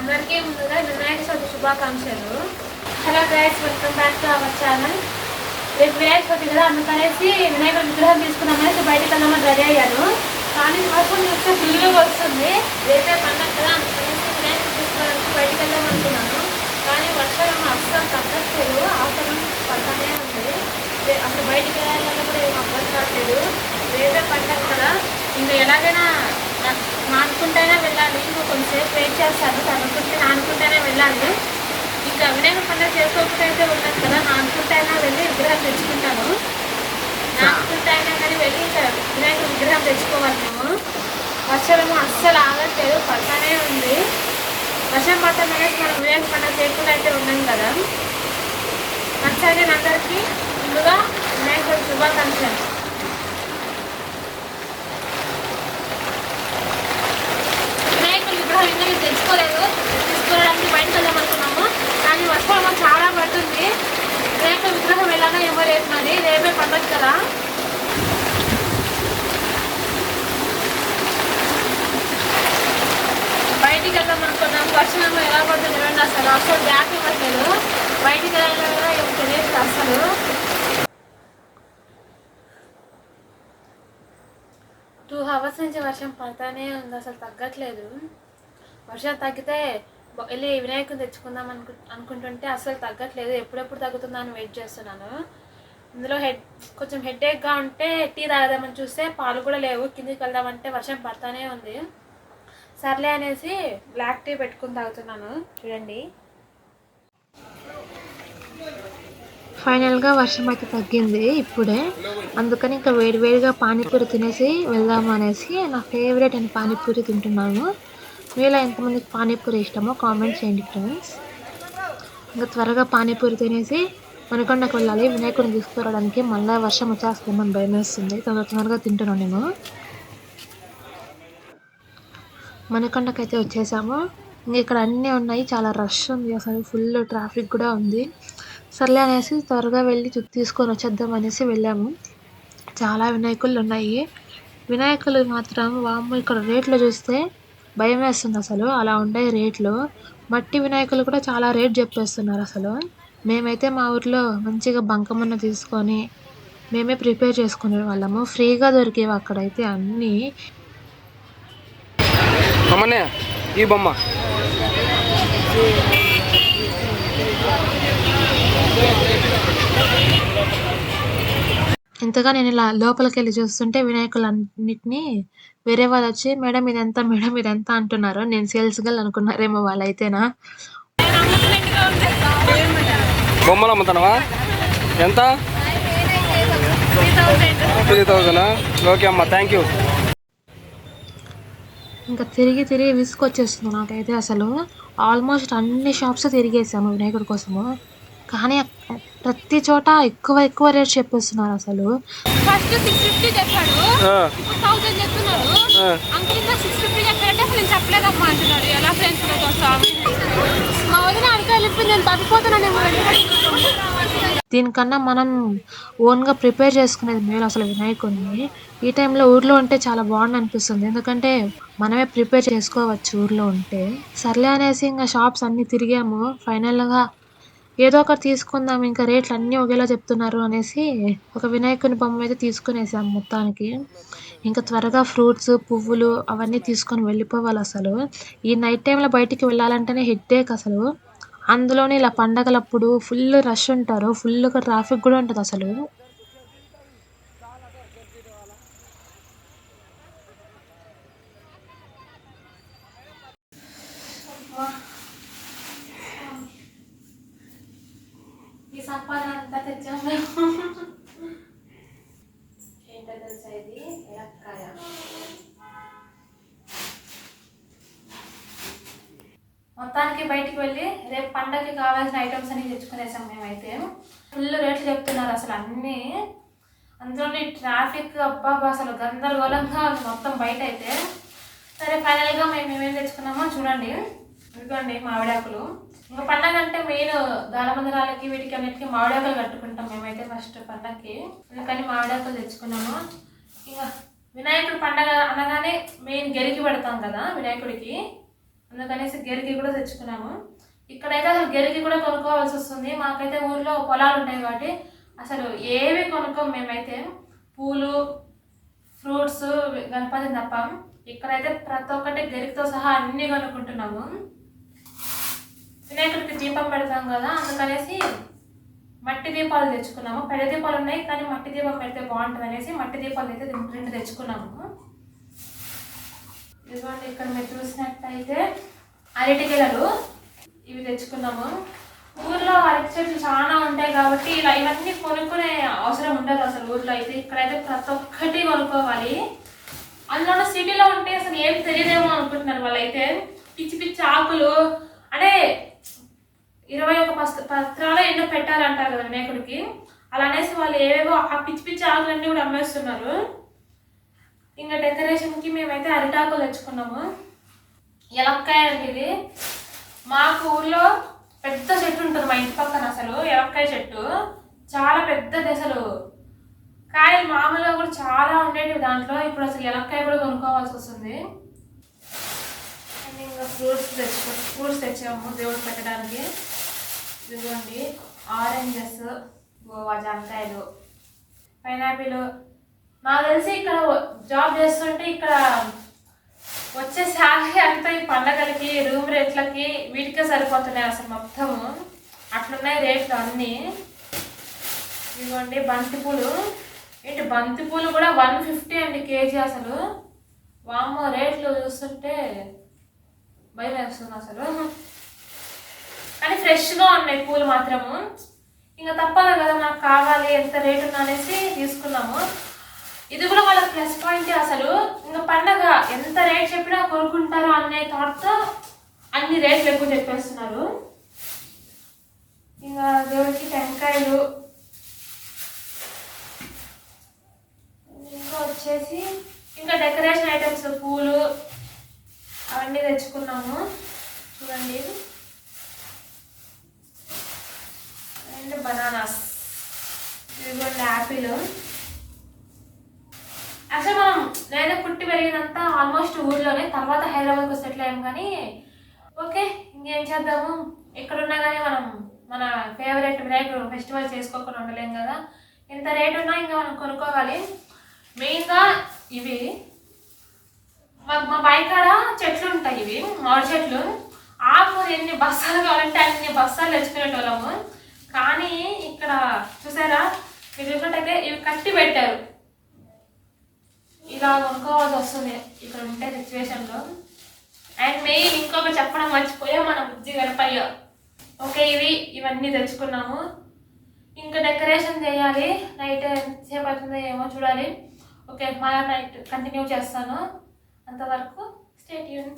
అందరికీ ముందుగా వినాయక చవితి శుభాకాంక్షలు. Hello guys welcome back to our channel రేపు వినాయక చవితి కదా అందుకనేసి వినాయకుడు విగ్రహం తీసుకున్నామనేసి బయటకు వెళ్దామని రెడీ అయ్యాను. కానీ వర్షం చూస్తే ఫుల్గా వస్తుంది. రేపే పండగ కదా అందుకనేసి వినాయక తీసుకోవడానికి బయటకు వెళ్దాం అనుకున్నాను. కానీ వర్షం అస్సలు తగ్గట్లేదు. ఆసనం పడతానే ఉంది. అసలు బయటికి వెళ్ళాలన్నా కూడా ఏం అబ్బాయి కావట్లేదు రేపే పండగ కదా. ఇంకా ఎలాగైనా నానుకుంటేనే వెళ్ళాలి. ఇంకా కొంచెంసేపు వెయిట్ చేస్తాను. అనుకుంటే నానుకుంటేనే వెళ్ళాలి. ఇంకా వినాయక పండుగ చేసుకోకుండా అయితే ఉన్నాను కదా. నానుకుంటేనే వెళ్ళి విగ్రహం తెచ్చుకుంటాను. నానుకుంటేనే కానీ వెళ్ళి ఇంకా వినాయక విగ్రహం తెచ్చుకోవాలి మేము. వర్షము అస్సలు ఆగట్లేదు. పడతానే ఉంది. వర్షం పడతాం అనేసి మనం వినాయక పండుగ చేయకుండా అయితే ఉన్నాం కదా. నచ్చాలి అందరికీ ముందుగా వినాయకుడు శుభాకాంక్షలు. వినాయకుడి విగ్రహం ఇంకా మేము బయటకు వెళ్దాం అనుకున్నాము. కానీ వర్షం చాలా పడుతుంది. రేపు విగ్రహం వెళ్ళాలా ఏమో రేపు మరి. రేపే పండగ కదా. బయటికి వెళ్దాం అనుకున్నాం. వర్షం ఎలా పడుతుంది చూడండి అసలు. అసలు బ్యాక్ ఇవ్వట్లేదు. బయటికి వెళ్ళాలి కూడా ఏమో తెలియదు అసలు. టూ అవర్స్ నుంచి వర్షం పడతానే ఉంది. అసలు తగ్గట్లేదు. వర్షం తగ్గితే వెళ్ళి వినాయకుని తెచ్చుకుందాం అనుకు అనుకుంటుంటే అసలు తగ్గట్లేదు. ఎప్పుడెప్పుడు తగ్గుతుందా అని వెయిట్ చేస్తున్నాను. ఇందులో హెడ్ కొంచెం హెడేక్గా ఉంటే టీ తాగదామని చూస్తే పాలు కూడా లేవు. కిందికి వెళ్దామంటే వర్షం పడతానే ఉంది. సర్లే అనేసి బ్లాక్ టీ పెట్టుకుని తాగుతున్నాను. చూడండి. ఫైనల్గా వర్షం అయితే తగ్గింది ఇప్పుడే. అందుకని ఇంకా వేడివేడిగా పానీపూరి తినేసి వెళ్దాము అనేసి నా ఫేవరెట్ అని పానీపూరి తింటున్నాను. మీలో ఎంతమందికి పానీపూరి ఇష్టమో కామెంట్ చేయండి ఫ్రెండ్స్. ఇంకా త్వరగా పానీపూరి తినేసి మనకొండకు వెళ్ళాలి. వినాయకుడిని తీసుకురావడానికి మళ్ళీ వర్షం వచ్చేస్తుందని భయం వేస్తుంది. తొందర తొందరగా తింటున్నాను నేను. మనకొండకైతే వచ్చేసాము. ఇంకా ఇక్కడ అన్నీ ఉన్నాయి. చాలా రష్ ఉంది. అసలు ఫుల్ ట్రాఫిక్ కూడా ఉంది. సర్లే అనేసి త్వరగా వెళ్ళి చూ- తీసుకొని వచ్చేద్దాం అనేసి వెళ్ళాము. చాలా వినాయకులు ఉన్నాయి. వినాయకులు మాత్రం వాము ఇక్కడ రేట్లు చూస్తే భయం వేస్తుంది అసలు. అలా ఉండే రేట్లు మట్టి వినాయకులు కూడా చాలా రేట్ చెప్పేస్తున్నారు అసలు. మేమైతే మా ఊర్లో మంచిగా బంకమన్న తీసుకొని మేమే ప్రిపేర్ చేసుకునే వాళ్ళము. ఫ్రీగా దొరికేవి అక్కడైతే అన్నీ. ఈ బొమ్మ. ఇంతగా నేను ఇలా లోపలికి వెళ్ళి చూస్తుంటే వినాయకులన్నిటినీ వేరే వాళ్ళు వచ్చి మేడం ఇదెంత మేడం ఇదెంత అంటున్నారు. నేను సేల్స్ గల్ అనుకున్నారేమో వాళ్ళైతేనా? బొమ్మలు అమ్ముతున్నావా? ఎంత? Three thousand? ఓకే అమ్మా థ్యాంక్ యూ. ఇంకా తిరిగి తిరిగి విసుకొచ్చేస్తుంది నాకైతే అసలు. ఆల్మోస్ట్ అన్ని షాప్స్ తిరిగేసాము వినాయకుడి కోసము. కానీ ప్రతి చోట ఎక్కువ ఎక్కువ రేట్ చెప్పేస్తున్నారు అసలు. ఫస్ట్ సిక్స్ ఫిఫ్టీ చెప్పాడు. థౌసండ్ చెప్తున్నాడు ఇంకా సిక్స్ ఫిఫ్టీ చెప్పారంటే అసలు నేను చెప్పలేదమ్మా అంటున్నాడు. ఎలా ఫ్రెండ్స్ కోసం మా వదిన అడిగి వెళ్ళిపోయింది నేను దీనికన్నా మనం ఓన్గా ప్రిపేర్ చేసుకునేది మేలు అసలు వినాయకుడిని ఈ టైంలో ఊర్లో ఉంటే చాలా బాగుంది అనిపిస్తుంది. ఎందుకంటే మనమే ప్రిపేర్ చేసుకోవచ్చు ఊర్లో ఉంటే. సర్లే అనేసి ఇంకా షాప్స్ అన్నీ తిరిగాము. ఫైనల్గా ఏదో ఒకటి తీసుకుందాం ఇంకా రేట్లు అన్నీ ఒకేలా చెప్తున్నారు అనేసి ఒక వినాయకుని బొమ్మ అయితే తీసుకునేసాం మొత్తానికి. ఇంకా త్వరగా ఫ్రూట్స్ పువ్వులు అవన్నీ తీసుకొని వెళ్ళిపోవాలి అసలు. ఈ నైట్ టైంలో బయటికి వెళ్ళాలంటేనే హెడ్ఏక్ అసలు. అందులోనే ఇలా పండగలప్పుడు ఫుల్ రష్ ఉంటారు. ఫుల్గా ట్రాఫిక్ కూడా ఉంటుంది అసలు. Wow సంపాదన అంతా తెచ్చాము ఏంటో తెలుసా ఇది ఎలక్కాయ మొత్తానికి బయటికి వెళ్ళి రేపు పండగకి కావాల్సిన ఐటమ్స్ అన్ని తెచ్చుకునేసాం మేమైతే. ఫుల్ రేట్లు చెప్తున్నారు అసలు అన్నీ. అందులోని ట్రాఫిక్ అబ్బా అసలు గందరగోళంగా ఉంది మొత్తం బయట అయితే సరే ఫైనల్గా మేము ఏమేమి తెచ్చుకున్నామో చూడండి. ఇదిగోండి మామిడాకులు. ఇంకా పండగ అంటే మెయిన్ గాలమందిరాలకి వీటికి అన్నిటికీ మామిడాకులు కట్టుకుంటాం మేమైతే ఫస్ట్ పండగకి అందుకని మామిడాకులు తెచ్చుకున్నాము. ఇంకా వినాయకుడు పండగ అనగానే మెయిన్ గెరికి పెడతాం కదా వినాయకుడికి. అందుకనేసి గెరికి కూడా తెచ్చుకున్నాము. ఇక్కడైతే అసలు గెరికి కూడా కొనుక్కోవాల్సి వస్తుంది. మాకైతే ఊర్లో పొలాలు ఉంటాయి కాబట్టి అసలు ఏవి కొనుక్కోం మేమైతే. పూలు ఫ్రూట్స్ గణపతి తప్ప. ఇక్కడైతే ప్రతి ఒక్కటి గెరికితో సహా అన్నీ కొనుక్కుంటున్నాము. వినాయకుడికి దీపం పెడతాం కదా అందుకనేసి మట్టి దీపాలు తెచ్చుకున్నాము. పెద్ద దీపాలు ఉన్నాయి కానీ మట్టి దీపం పెడితే బాగుంటుంది అనేసి మట్టి దీపాలు అయితే రెండు తెచ్చుకున్నాము. ఇదిగోండి ఇక్కడ మీరు చూసినట్టయితే అరటికెలలు ఇవి తెచ్చుకున్నాము. ఊర్లో అరటి చెట్లు చాలా ఉంటాయి కాబట్టి ఇలా ఇవన్నీ కొనుక్కునే అవసరం ఉండదు అసలు ఊర్లో అయితే. ఇక్కడైతే ప్రతి ఒక్కటి కొనుక్కోవాలి. అందులో సిటీలో ఉంటే అసలు ఏం తెలియదేమో అనుకుంటున్నారు వాళ్ళైతే. పిచ్చి పిచ్చి ఆకులు అంటే ఇరవై ఒక పస్త పత్రాలు ఎన్నో పెట్టాలంటారు కదా వినాయకుడికి అలా అనేసి వాళ్ళు ఏవేవో ఆ పిచ్చి పిచ్చి ఆకులన్నీ కూడా అమ్మేస్తున్నారు. ఇంకా డెకరేషన్కి మేమైతే అరిటాకులు తెచ్చుకున్నాము. ఎలక్కాయ అండి ఇది. మాకు ఊర్లో పెద్ద చెట్టు ఉంటుంది మా ఇంటి పక్కన అసలు ఎలక్కాయ చెట్టు. చాలా పెద్దది అసలు. కాయలు మామూలుగా కూడా చాలా ఉండేవి దాంట్లో. ఇప్పుడు అసలు ఎలక్కాయ కూడా కొనుక్కోవాల్సి వస్తుంది. అండ్ ఇంకా ఫ్రూట్స్ తెచ్చుకో ఫ్రూట్స్ తెచ్చాము దేవుడు పెట్టడానికి. ఇదిగోండి ఆరెంజెస్ గోవా జామకాయలు పైనాపిల్ నాకు తెలిసి ఇక్కడ జాబ్ చేస్తుంటే ఇక్కడ వచ్చే శాలరీ అంతా ఈ పండగలకి రూమ్ రేట్లకి వీటికే సరిపోతున్నాయి అసలు మొత్తము. అట్లున్నాయి రేట్లు అన్నీ. ఇదిగోండి బంతిపూలు. ఏంటి బంతిపూలు కూడా వన్ ఫిఫ్టీ అండి కేజీ అసలు. వామ్మో రేట్లు చూస్తుంటే భయం వేస్తుంది అసలు. కానీ ఫ్రెష్గా ఉన్నాయి పూలు మాత్రము. ఇంకా తప్పదు కదా నాకు కావాలి ఎంత రేటు అనేసి తీసుకున్నాము. ఇది కూడా వాళ్ళ ప్లస్ పాయింట్ అసలు. ఇంకా పండగ ఎంత రేట్ చెప్పినా కొనుక్కుంటారు అనే థాట్తో అన్ని రేట్లు ఎక్కువ చెప్పేస్తున్నారు. ఇంకా దేవుడికి టెంకాయలు. ఇంకా వచ్చేసి ఇంకా డెకరేషన్ ఐటమ్స్ పూలు అవన్నీ తెచ్చుకున్నాము. చూడండి. And bananas. ఇదిగోండి యాపిల్ అసలు మనం నేను పుట్టి పెరిగినంతా ఆల్మోస్ట్ ఊర్లోనే తర్వాత హైదరాబాద్కి సెటిల్ అయ్యాం కానీ ఓకే ఇంకేం చేద్దాము? ఎక్కడున్నా కానీ మనం మన ఫేవరెట్ వినాయకుడు ఫెస్టివల్ చేసుకోకుండా ఉండలేం కదా. ఎంత రేట్ ఉన్నా ఇంకా మనం కొనుక్కోవాలి. మెయిన్గా ఇవి మా మా బైకాడ చెట్లు ఉంటాయి ఇవి మామిడి చెట్లు. ఆకు ఎన్ని బస్తాలు కావాలంటే అన్ని బస్తాలు తెచ్చుకునేటోళ్ళము. కానీ ఇక్కడ చూసారా? మీరు చూసినట్టయితే ఇవి కట్టి పెట్టారు. ఇలా కొనుక్కోవాల్సి వస్తుంది ఇక్కడ ఉంటే సిచ్యువేషన్లో అండ్ మెయిన్ ఇంకొక చెప్పడం మర్చిపోయా మన బుజ్జి గణపయ్య. ఓకే ఇవి ఇవన్నీ తెచ్చుకున్నాము. ఇంకా డెకరేషన్ చేయాలి. నైట్ ఎంతసేపు అవుతుందో ఏమో చూడాలి. ఓకే మా నైట్ కంటిన్యూ చేస్తాను. అంతవరకు స్టేట్ యూన్